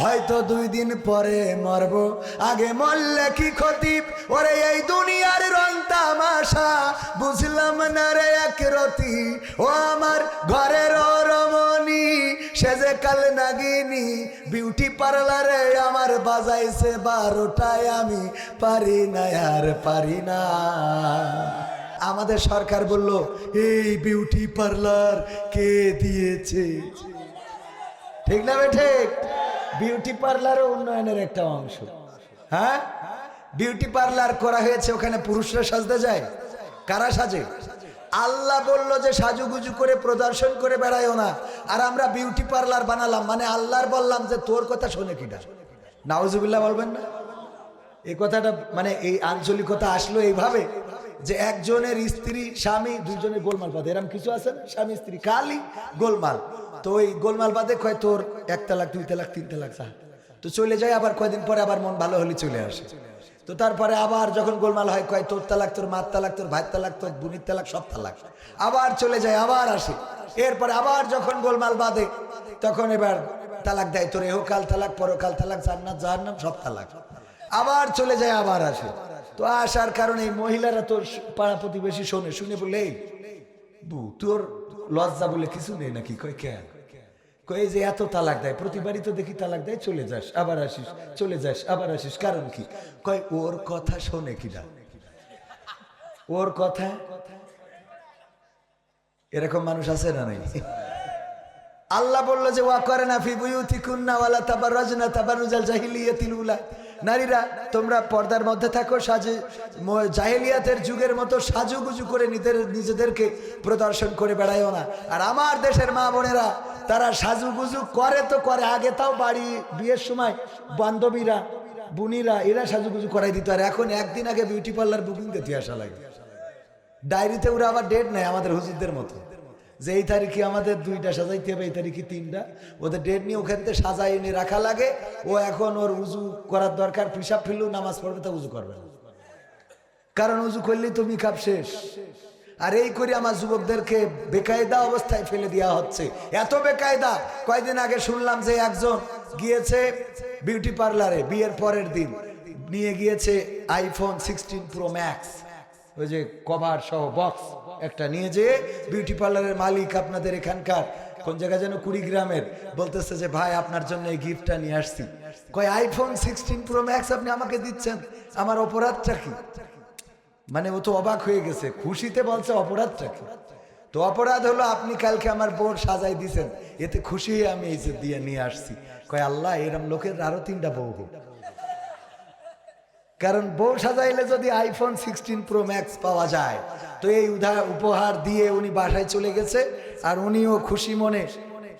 হয়তো দুই দিন পরে মরব। আগে মরলে কি ক্ষতি? ওরে, এই দুনিয়ার রং তামাশা, বুঝলাম না রে এক রতি। ও আমার ঘরের রমণী সে যে কাল নাগিনি, বিউটি পার্লারে আমার বাজাইছে বারোটায় আমি পারি না, আর পারি না। আমাদের সরকার বলল, এই বিউটি পার্লার কে দিয়েছে? ঠিক না বে ঠিক? বিউটি পার্লারও উন্নয়নের একটা অংশ। হ্যাঁ? বিউটি পার্লার করা হয়েছে, ওখানে পুরুষরা সাজতে যায়? কারা সাজে? আল্লাহ বলল যে সাজুগুজু করে প্রদর্শন করে বেড়ায়ও না। আর আমরা বিউটি পার্লার বানালাম মানে আল্লাহর বললাম যে তোর কথা শোনে কিনা। নাউজুবিল্লাহ বলবেন না? এই কথাটা মানে এই আঞ্চলিকতা আসলো এইভাবে যে একজনের স্ত্রী, স্বামী, দুজনের গোলমাল বাঁধে। এরকম কিছু আছে স্বামী, স্ত্রী, খালি গোলমাল। তো ওই গোলমাল বাদে কয় তোর এক তালাক দুই তালাক তিন তালাক চা তো চলে যায় আবার কয়দিন পরে আবার মন ভালো হলে চলে আসে। তো তারপরে আবার যখন গোলমাল হয় কয় তোর তালাক তোর মার তালাক তোর ভাইয়ের তালাক তোর বুনির তালাক সব তালাক। আবার চলে যায় আবার আসে। এরপরে আবার যখন গোলমাল বাঁধে তখন এবার তালাক দেয় তোর এহকাল তালাক পরকাল তালাক জান্নাত জাহান্নাম সব তালাক। আবার চলে যায় আবার আসে। তো আসার কারণে এই মহিলারা তোর পাড়া প্রতিবেশী শোনে শুনে বলে "এই, বু তোর লজ্জা বলে কিছু নেই নাকি? কয় কে? কয় এই যে এত তালাক দেয়? প্রতিবারই তো দেখি তালাক দেয়, চলে যাস, আবার আসিস, চলে যাস, আবার আসিস। কারণ কি? কয়, ওর কথা শোনে কিনা? ওর কথা? এরকম মানুষ আছে না নাই? আল্লাহ বলল যে, ওয়া করে না ফি বুয়ুতি কুন্না ওয়ালা তাবাররাজনা তাবারুজাল জাহিলিয়াতিল উলা। নারীরা, তোমরা পর্দার মধ্যে থাকো, সাজে জাহেলিয়াতের যুগের মতো সাজুগুজু করে নিজেদের, নিজেদেরকে প্রদর্শন করে বেড়ায়ও না। আর আমার দেশের মা বোনেরা, তারা সাজুগুজু করে তো করে, আগে তাও বাড়ি, বিয়ের সময় বান্ধবীরা, বুনিরা, এরা সাজুগুজু করাই দিত। আর এখন একদিন আগে বিউটি পার্লার বুকিং দিতে আসা লাগে। ডায়েরিতে ওরা আবার ডেট নেয় আমাদের হুজুরদের মতো। যে এই তারিখে আমাদের দুইটা সাজাইতে হবে, এই তারিখে তিনটা। ওদের ডেট নিয়ে ওখান থেকে সাজাই এনে রাখা লাগে। ও এখন ওর উজু করার দরকার পিসাব ফেললেও নামাজ পড়বে তা উজু করবে না। কারণ উজু করলেই তো মিকাপ শেষ। আর এই করে আমার যুবকদেরকে বেকায়দা অবস্থায় ফেলে দেওয়া হচ্ছে। এত বেকায়দা। কয়েকদিন আগে শুনলাম যে একজন গিয়েছে বিউটি পার্লারে বিয়ের পরের দিন। নিয়ে গিয়েছে আইফোন সিক্সটিন প্রো ম্যাক্স ওই যে কভার সহ বক্স একটা নিয়ে যেয়ে বিউটি পার্লারের মালিক আপনাদের এখানকার, কোন জায়গা যেন কুড়িগ্রামের বলতেছে যে, ভাই, আপনার জন্য এই গিফটটা নিয়ে আসছি। কয় আইফোন সিক্সটিন প্রো ম্যাক্স আপনি আমাকে দিচ্ছেন, আমার অপরাধটা কি? মানে ও তো অবাক হয়ে গেছে, খুশিতে বলছে, অপরাধটা কি? তো অপরাধ হলো, আপনি কালকে আমার বোর সাজাই দিছেন, এতে খুশি আমি এই যে দিয়ে নিয়ে আসছি। কয়, আল্লাহ, এরম লোকের আরও তিনটা বউ হোক। কারণ বউ সাজাইলে যদি আইফোন সিক্সটিন প্রো ম্যাক্স পাওয়া যায়, তো এই উধার উপহার দিয়ে উনি বাসায় চলে গেছে, আর উনিও খুশি মনে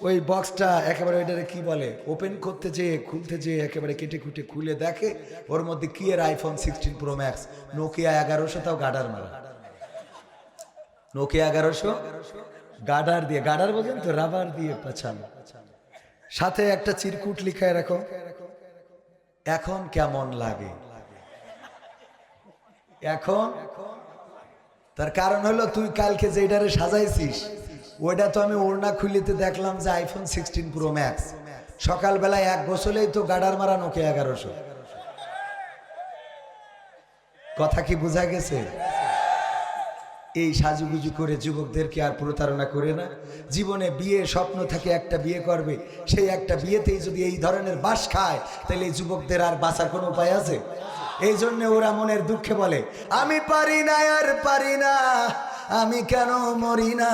ওই বক্সটা একেবারে ওইটারে কি বলে ওপেন করতে যেয়ে, খুলতে যেয়ে একেবারে কেটে কুটে খুলে দেখে, ওর মধ্যে কি এর iPhone sixteen pro max Nokia এগারোশো তাও গাডার মারা। নোকিয়া এগারোশো গাডার দিয়ে, গাডার বোঝেন তো রাবার দিয়ে পাছানো। সাথে একটা চিরকুট লিখায় রাখো। এখন কেমন লাগে? এখন? তার কারণ হলো তুই কালকে যেটারে সাজাইছিস, ওইটা তো আমি ওড়না খুলিতে দেখলাম যে আইফোন সিক্সটিন প্রো ম্যাক্স সকালবেলায় এক গোসলেই তো গাডার মারা নোকে এগারোশো। কথা কি বোঝা গেছে? এই সাজুগুজু করে যুবকদেরকে আর প্রতারণা করে না। জীবনে বিয়ে স্বপ্ন থাকে, একটা বিয়ে করবে, সেই একটা বিয়েতেই যদি এই ধরনের বাস খায়, তাহলে এই যুবকদের আর বাঁচার কোনো উপায় আছে? এই জন্য ওরা মনের দুঃখে বলে, আমি পারি না, আর পারি না, আমি কেন মরি না?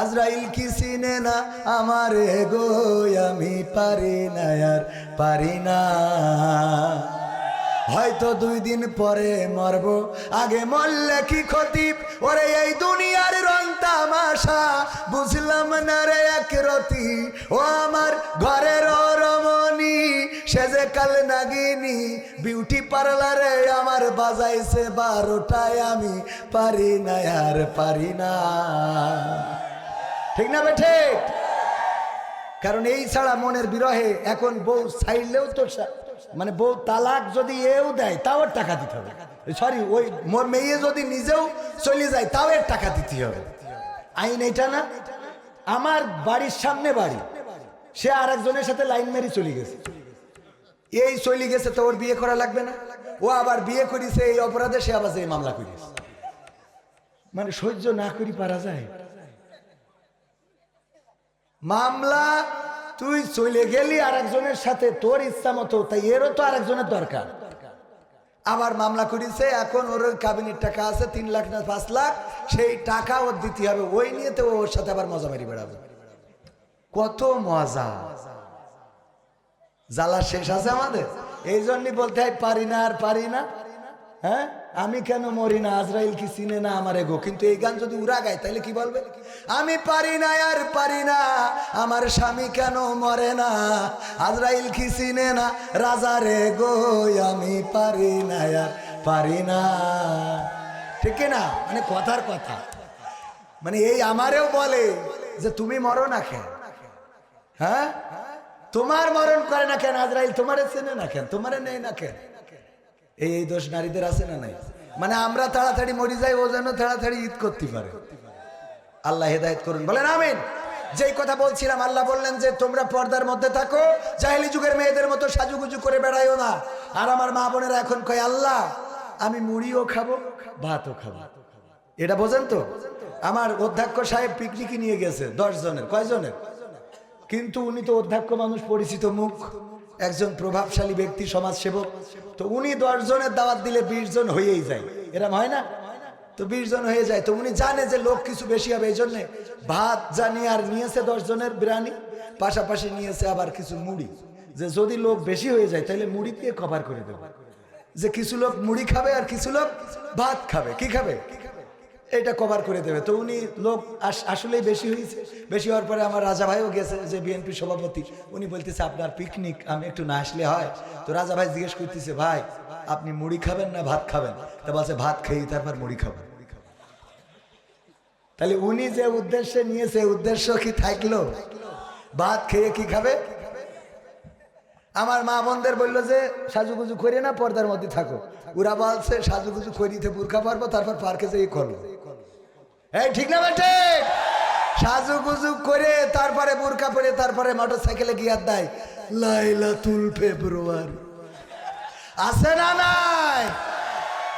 আজরাইল কি চিনে না আমার গো আমি পারি না, আর পারি না। হয়তো দুই দিন পরে মরব। আগে মরলে কি ক্ষতি? ওরে, এই দুনিয়ার রং তামাশা। বুঝলাম না রে এক রতি। ও আমার ঘরের রমণী সে যে কাল নাগিনি। বিউটি পার্লারে আমার বাজাইছে বারোটায় আমি পারি না, আর পারি না। ঠিক না বেঠে কারণ এই ছাড়া মনের বিরহে এখন বউ ছাইলেও তো মানে বউ তালাক যদি এও দেয়, তাও এর টাকা দিতে হবে। সরি ওই মেয়ে যদি নিজেও চলে যায়, তাও এর টাকা দিতে হবে। আইন এটা না। আমার বাড়ির সামনে বাড়ি। সে আর একজনের সাথে লাইন মেরে চলে গেছে। এই চলে গেছে তো ওর বিয়ে করা লাগবে না। ও আবার বিয়ে করিছে, এই অপরাধে সে আবার এই মামলা করিস মানে সহ্য না করি পারা যায়। মামলা তুই চলে গেলি আর একজনের সাথে, তোর ইচ্ছা মতো। তাই এরও তো আর একজনের দরকার। আবার মামলা করিছে, এখন ওর কাবিনের টাকা আছে তিন লাখ না পাঁচ লাখ, সেই টাকা ওর দিতে হবে। ওই নিয়ে তো ওর সাথে আবার মজা মারি বেড়াবে। কত মজা। জ্বালা শেষ আছে আমাদের। এই জন্যই বলতে হয় পারি না আর পারি না। হ্যাঁ? আমি কেন মরি না? আজরাইল কি চিনে না আমার এগো কিন্তু এই গান যদি উড়া গায় তাহলে কি বলবে? আমি পারি না আর পারি না। আমার স্বামী কেন মরে না? আজরাইল কি চিনে না? রাজা রে গো, আমি পারি না আর পারি না। ঠিক না? মানে কথার কথা। মানে এই আমারেও বলে যে তুমি মরো না কেন? হ্যাঁ? তোমার মরণ করে না কেন আজরাইল? তোমারে চেনে না কেন? তোমারে নেই না কেন? এই দোষ নারীদের আছে না নাই? মানে আমরা তাড়াতাড়ি মরি যাই, ও যেন তাড়াতাড়ি ঈদ করতে পারে। আল্লাহ হেদায়ত করুন, বলেন আমিন। যেই কথা বলছিলাম, আল্লাহ বললেন যে, তোমরা পর্দার মধ্যে থাকো, জাহেলি যুগের মেয়েদের মতো সাজুগুজু করে বেড়াইও না। আর আমার মা বোনেরা এখন কয়, আল্লাহ, আমি মুড়িও খাব, ভাতও খাব। এটা বোঝেন তো? আমার অধ্যক্ষ সাহেব পিকনিকে নিয়ে গেছে, দশ জনের কয় জনের কিন্তু উনি তো অধ্যক্ষ মানুষ, পরিচিত মুখ। একজন প্রভাবশালী ব্যক্তি, সমাজসেবক। তো উনি দশ জনের দাওয়াত দিলে বিশ জন হয়েই যায়। এরম হয় না? তো বিশ জন হয়ে যায়। তো উনি জানে যে লোক কিছু বেশি হবে, এই জন্যে ভাত জানি আর নিয়েছে দশ জনের বিরিয়ানি, পাশাপাশি নিয়েছে আবার কিছু মুড়ি। যে যদি লোক বেশি হয়ে যায় তাহলে মুড়ি দিয়ে কভার করে দেবে। যে কিছু লোক মুড়ি খাবে আর কিছু লোক ভাত খাবে, কি খাবে? এটা কভার করে দেবে। তো উনি লোক আসলেই বেশি হয়েছে। বেশি হওয়ার পরে আমার রাজা ভাইও গেছে যে বিএনপি সভাপতি। উনি বলতেছে, আপনার পিকনিক আমি একটু না আসলে হয়। তো রাজা ভাই জিজ্ঞেস করতেছে, ভাই, আপনি মুড়ি খাবেন না ভাত খাবেন? তা বলছে, ভাত খেয়ে তারপর মুড়ি খাবেন তাহলে উনি যে উদ্দেশ্যে নিয়েছে উদ্দেশ্য কি থাকল? ভাত খেয়ে কি খাবে? আমার মা বোনদের বলল যে, সাজুগুজু করি না, পর্দার মধ্যে থাকো। ওরা বলছে, সাজুগুজু করিতে বুরখা পারব, তারপর পার্কে যেয়ে করব। এই, ঠিক না বেটে সাজুগুজু করে তারপরে বোরকা পরে তারপরে মোটর সাইকেলে গিয়ার দেয়। লাইলা তুল ফেব্রুয়ারি। আছে না নাই?